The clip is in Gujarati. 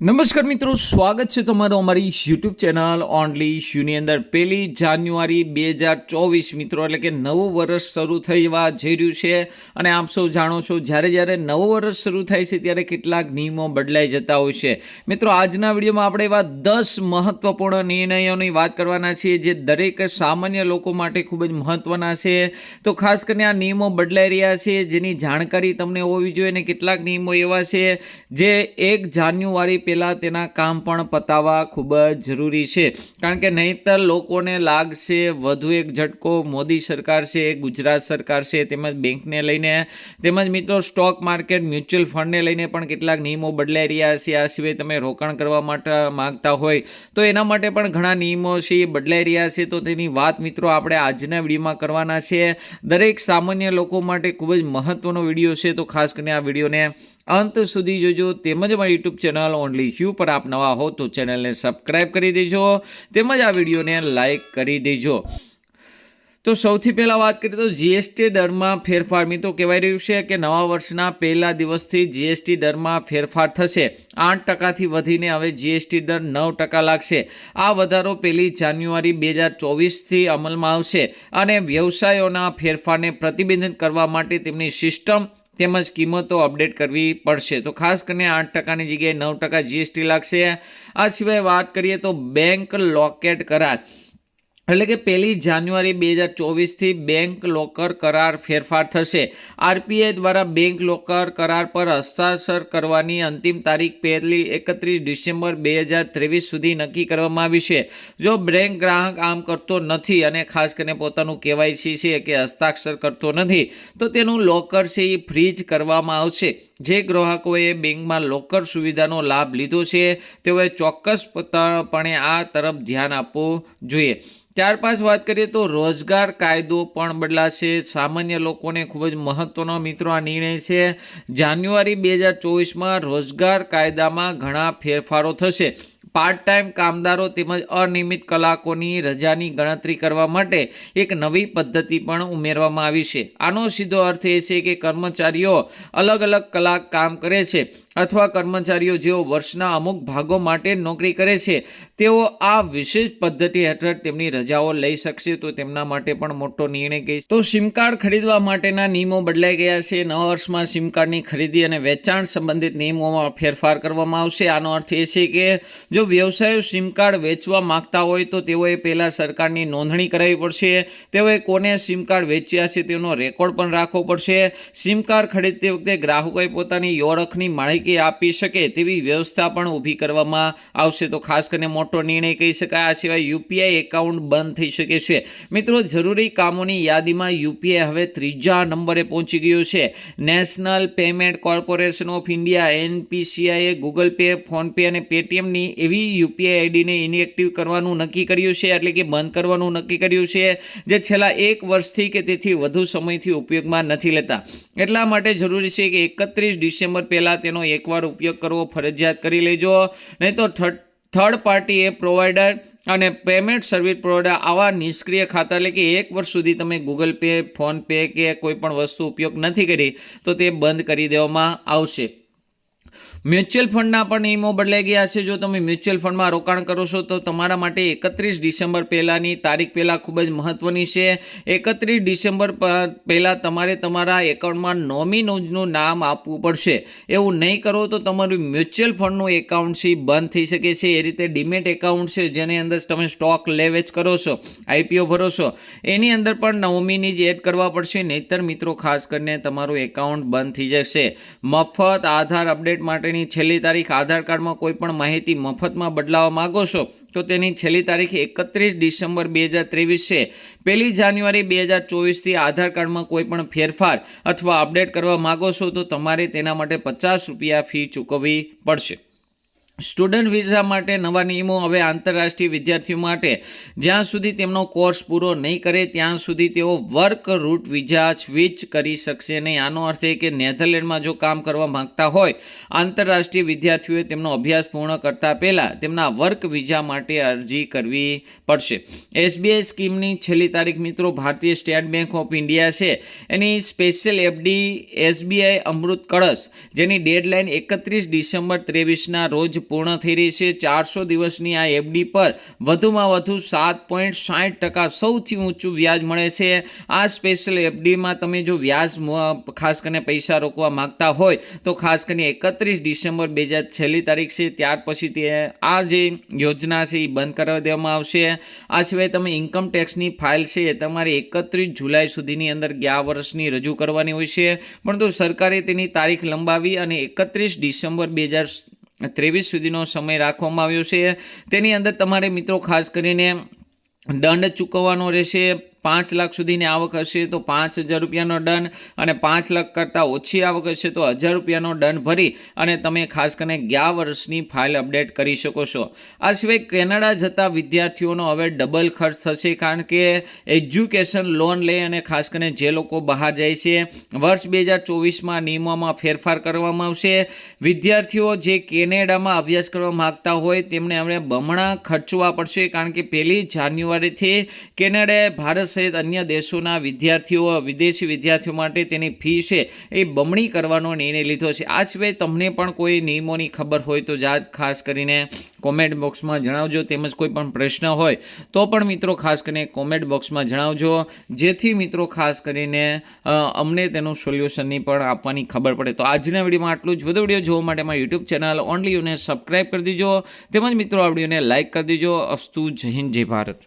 નમસ્કાર મિત્રો, સ્વાગત છે તમારું અમારી યુટ્યુબ ચેનલ ઓનલી શ્યુની અંદર. પહેલી જાન્યુઆરી બે હજાર ચોવીસ મિત્રો, એટલે કે નવું વર્ષ શરૂ થવા જઈ રહ્યું છે. અને આપ સૌ જાણો છો, જ્યારે જ્યારે નવું વર્ષ શરૂ થાય છે, ત્યારે કેટલાક નિયમો બદલાઈ જતા હોય છે. મિત્રો, આજના વિડીયોમાં આપણે એવા દસ મહત્વપૂર્ણ નિર્ણયોની વાત કરવાના છીએ, જે દરેક સામાન્ય લોકો માટે ખૂબ જ મહત્ત્વના છે. તો ખાસ કરીને આ નિયમો બદલાઈ રહ્યા છે, જેની જાણકારી તમને હોવી જોઈએ અને કેટલાક નિયમો એવા છે, જે એક જાન્યુઆરી પહેલાં તેના કામ પણ પતાવવા ખૂબ જ જરૂરી છે. કારણ કે નહીંતર લોકોને લાગશે વધુ એક ઝટકો. મોદી સરકાર છે, ગુજરાત સરકાર છે, તેમજ બેંકને લઈને. તેમજ મિત્રો, સ્ટોક માર્કેટ, મ્યુચ્યુઅલ ફંડને લઈને પણ કેટલાક નિયમો બદલાઈ રહ્યા છે. આ સિવાય તમે રોકાણ કરવા માટે માગતા હોય તો એના માટે પણ ઘણા નિયમો છે, એ બદલાઈ રહ્યા છે. તો તેની વાત મિત્રો આપણે આજના વિડીયોમાં કરવાના છે. દરેક સામાન્ય લોકો માટે ખૂબ જ મહત્ત્વનો વીડિયો છે. તો ખાસ કરીને આ વિડીયોને અંત સુધી જોજો તેમજ મારી યુટ્યુબ ચેનલ ઓનલી યુ પર આપ નવા હો તો ચેનલને સબસ્ક્રાઈબ કરી દેજો, તેમજ આ વિડીયોને લાઈક કરી દેજો. તો સૌથી પહેલાં વાત કરીએ તો જીએસટી દરમાં ફેરફાર મિત્રો કહેવાય રહ્યું છે કે નવા વર્ષના પહેલા દિવસથી જીએસટી દરમાં ફેરફાર થશે. આઠ ટકાથી વધીને હવે જીએસટી દર નવ ટકા લાગશે. આ વધારો પહેલી જાન્યુઆરી બે હજાર ચોવીસથી અમલમાં આવશે અને વ્યવસાયોના ફેરફારને પ્રતિબંધિત કરવા માટે તેમની સિસ્ટમ તેમજ કિંમતો અપડેટ કરવી પડશે. તો ખાસ કરીને આઠ ટકાની જગ્યાએ નવ ટકા જીએસટી લાગશે. આ સિવાય વાત કરીએ તો બેંક લોકેટ કરાર. એટલે કે પહેલી જાન્યુઆરી બે હજાર ચોવીસથી બેંક લોકર કરાર ફેરફાર થશે. આરપીઆઈ દ્વારા બેંક લોકર કરાર પર હસ્તાક્ષર કરવાની અંતિમ તારીખ પહેલી એકત્રીસ ડિસેમ્બર બે હજાર ત્રેવીસ સુધી નક્કી કરવામાં આવી છે. જો બેંક ગ્રાહક આમ કરતો નથી અને ખાસ કરીને પોતાનું કેવાયસી છે કે હસ્તાક્ષર કરતો નથી, તો તેનું લોકર છે એ ફ્રીજ કરવામાં આવશે. જે ગ્રાહકોએ બેંકમાં લોકર સુવિધાનો લાભ લીધો છે, તેઓએ ચોક્કસપણે આ તરફ ધ્યાન આપવું જોઈએ. ત્યાર પાછ વાત કરીએ તો રોજગાર કાયદો પણ બદલાશે. સામાન્ય લોકોને ખૂબ જ મહત્ત્વનો મિત્રો આ નિર્ણય છે. જાન્યુઆરી બે હજાર ચોવીસમાં રોજગાર કાયદામાં ઘણા ફેરફારો થશે. પાર્ટ ટાઈમ કામદારો તેમજ અનિયમિત કલાકોની રજાની ગણતરી કરવા માટે એક નવી પદ્ધતિ પણ ઉમેરવામાં આવી છે. આનો સીધો અર્થ એ છે કે કર્મચારીઓ અલગ અલગ કલાક કામ કરે છે. અથવા કર્મચારીઓ જેઓ વર્ષના અમુક ભાગો માટે નોકરી કરે છે, તેઓ આ વિશેષ પદ્ધતિ હેઠળ તેમની રજાઓ લઈ શકશે. તો તેમના માટે પણ મોટો નિર્ણય કહી તો સિમ કાર્ડ ખરીદવા માટેના નિયમો બદલાઈ ગયા છે. નવા વર્ષમાં સિમ કાર્ડની ખરીદી અને વેચાણ સંબંધિત નિયમોમાં ફેરફાર કરવામાં આવશે. આનો અર્થ એ છે કે જો વ્યવસાયો સિમ કાર્ડ વેચવા માંગતા હોય, તો તેઓએ પહેલાં સરકારની નોંધણી કરાવવી પડશે. તેઓએ કોને સિમ કાર્ડ વેચ્યા છે તેનો રેકોર્ડ પણ રાખવો પડશે. સિમ કાર્ડ ખરીદતી વખતે ગ્રાહકોએ પોતાની ઓળખની માહિતી તરીકે આપી શકે તેવી વ્યવસ્થા પણ ઊભી કરવામાં આવશે. તો ખાસ કરીને મોટો નિર્ણય કહી શકાય. આ સિવાય યુપીઆઈ એકાઉન્ટ બંધ થઈ શકે છે. મિત્રો, જરૂરી કામોની યાદીમાં યુપીઆઈ હવે ત્રીજા નંબરે પહોંચી ગયું છે. National payment corporation of India, એનપીસીઆઈએ Google Pay, PhonePe અને પેટીએમની એવી યુપીઆઈ આઈડીને ઇનએક્ટિવ કરવાનું નક્કી કર્યું છે, એટલે કે બંધ કરવાનું નક્કી કર્યું છે, જે છેલ્લા એક વર્ષથી કે તેથી વધુ સમયથી ઉપયોગમાં નથી લેતા. એટલા માટે જરૂરી છે કે એકત્રીસ ડિસેમ્બર પહેલાં તેનો એકવાર ઉપયોગ કરવો, ફરજિયાત કરી લેજો. નહીં તો થર્ડ પાર્ટી એપ પ્રોવાઈડર અને પેમેન્ટ સર્વિસ પ્રોવાઈડર આવા નિષ્ક્રિય ખાતા એટલે કે એક વર્ષ સુધી તમે ગૂગલ પે ફોનપે કે કોઈ પણ વસ્તુ ઉપયોગ નથી કરી, તો તે બંધ કરી દેવામાં આવશે. મ્યુચ્યુઅલ ફંડના પણ નિયમો બદલાઈ ગયા છે. જો તમે મ્યુચ્યુઅલ ફંડમાં રોકાણ કરો છો, તો તમારા માટે એકત્રીસ ડિસેમ્બર પહેલાંની તારીખ પહેલાં ખૂબ જ મહત્ત્વની છે. એકત્રીસ ડિસેમ્બર પહેલાં તમારે તમારા એકાઉન્ટમાં નોમિનોજનું નામ આપવું પડશે. એવું નહીં કરો તો તમારું મ્યુચ્યુઅલ ફંડનું એકાઉન્ટ છે બંધ થઈ શકે છે. એ રીતે ડિમેટ એકાઉન્ટ છે, જેની અંદર તમે સ્ટોક લેવેચ કરો છો આઈપીઓ ભરો છો. એની અંદર પણ નોમિની જ એડ કરવા પડશે. નહીતર મિત્રો, ખાસ કરીને તમારું એકાઉન્ટ બંધ થઈ જશે. મફત આધાર અપડેટ માટેની છેલ્લી તારીખ આધાર કાર્ડમાં કોઈ પણ માહિતી મફતમાં બદલાવવા માગો છો, તો તેની છેલ્લી તારીખ એકત્રીસ ડિસેમ્બર બે હજાર ત્રેવીસ છે. પહેલી જાન્યુઆરી બે હજાર ચોવીસથી આધાર કાર્ડમાં કોઈ પણ ફેરફાર અથવા અપડેટ કરવા માગો છો, તો તમારે તેના માટે પચાસ રૂપિયા ફી ચૂકવવી પડશે. સ્ટુડન્ટ વિઝા માટે નવા નિયમો હવે આંતરરાષ્ટ્રીય વિદ્યાર્થીઓ માટે. જ્યાં સુધી તેમનો કોર્સ પૂરો નહીં કરે, ત્યાં સુધી તેઓ વર્ક રૂટ વિઝા સ્વિચ કરી શકશે નહીં. આનો અર્થ એ કે નેધરલેન્ડમાં જો કામ કરવા માંગતા હોય, આંતરરાષ્ટ્રીય વિદ્યાર્થીઓએ તેમનો અભ્યાસ પૂર્ણ કરતા પહેલાં તેમના વર્ક વિઝા માટે અરજી કરવી પડશે. એસબીઆઈ સ્કીમની છેલ્લી તારીખ, મિત્રો, ભારતીય સ્ટેટ બેંક ઓફ ઇન્ડિયા છે. એની special FD SBI Amrit Kalash, જેની ડેડલાઇન એકત્રીસ ડિસેમ્બર ત્રેવીસના રોજ પૂર્ણ થઈ રહી છે. ચારસો દિવસની આ એફડી પર વધુમાં વધુ સાત પોઈન્ટ સાઠ ટકા સૌથી ઊંચું વ્યાજ મળે છે. આ સ્પેશિયલ એફડીમાં તમે જો વ્યાજ ખાસ કરીને પૈસા રોકવા માંગતા હોય, તો ખાસ કરીને એકત્રીસ ડિસેમ્બર બે હજાર છેલ્લી તારીખ છે. ત્યાર પછી તે, આ જે યોજના છે એ બંધ કરાવી દેવામાં આવશે. આ સિવાય તમે ઇન્કમ ટેક્સની ફાઇલ છે એ તમારે એકત્રીસ જુલાઈ સુધીની અંદર ગયા વર્ષની રજૂ કરવાની હોય છે. પરંતુ સરકારે તેની તારીખ લંબાવી અને એકત્રીસ ડિસેમ્બર બે હજાર ત્રેવીસ સુધીનો સમય રાખવામાં આવ્યો છે. તેની અંદર તમારે મિત્રો ખાસ કરીને દંડ ચૂકવવાનો રહેશે પાંચ લાખ સુધીની આવક હશે તો પાંચ હજાર રૂપિયાનો દંડ અને પાંચ લાખ કરતાં ઓછી આવક હશે તો હજાર રૂપિયાનો દંડ ભરી અને તમે ખાસ કરીને ગયા વર્ષની ફાઇલ અપડેટ કરી શકો છો. આ સિવાય કેનેડા જતા વિદ્યાર્થીઓનો હવે ડબલ ખર્ચ થશે કારણ કે એજ્યુકેશન લોન લઈ અને ખાસ કરીને જે લોકો બહાર જાય છે, વર્ષ બે હજાર ચોવીસમાં નિયમોમાં ફેરફાર કરવામાં આવશે. વિદ્યાર્થીઓ જે કેનેડામાં અભ્યાસ કરવા માગતા હોય તેમણે હવે બમણા ખર્ચવા પડશે કારણ કે પહેલી જાન્યુઆરીથી કેનેડાએ ભારત સહિત અન્ય દેશોના વિદ્યાર્થીઓ, વિદેશી વિદ્યાર્થીઓ માટે તેની ફી છે એ બમણી કરવાનો નિર્ણય લીધો છે. આ સિવાય તમને પણ કોઈ નિયમોની ખબર હોય તો જા ખાસ કરીને કોમેન્ટ બોક્સમાં જણાવજો. તેમજ કોઈ પણ પ્રશ્ન હોય તો પણ મિત્રો ખાસ કરીને કોમેન્ટ બોક્સમાં જણાવજો. જેથી મિત્રો ખાસ કરીને અમને તેનું સોલ્યુશનની પણ આપવાની ખબર પડે. તો આજના વિડીયોમાં આટલું જ. વધુ વીડિયો જોવા માટે મારી યુટ્યુબ ચેનલ ઓનલી યુને સબસ્ક્રાઈબ કરી દીજો. તેમજ મિત્રો આ વિડીયોને લાઇક કરી દીજો. અસ્તુ જય હિન્દ, જય ભારત.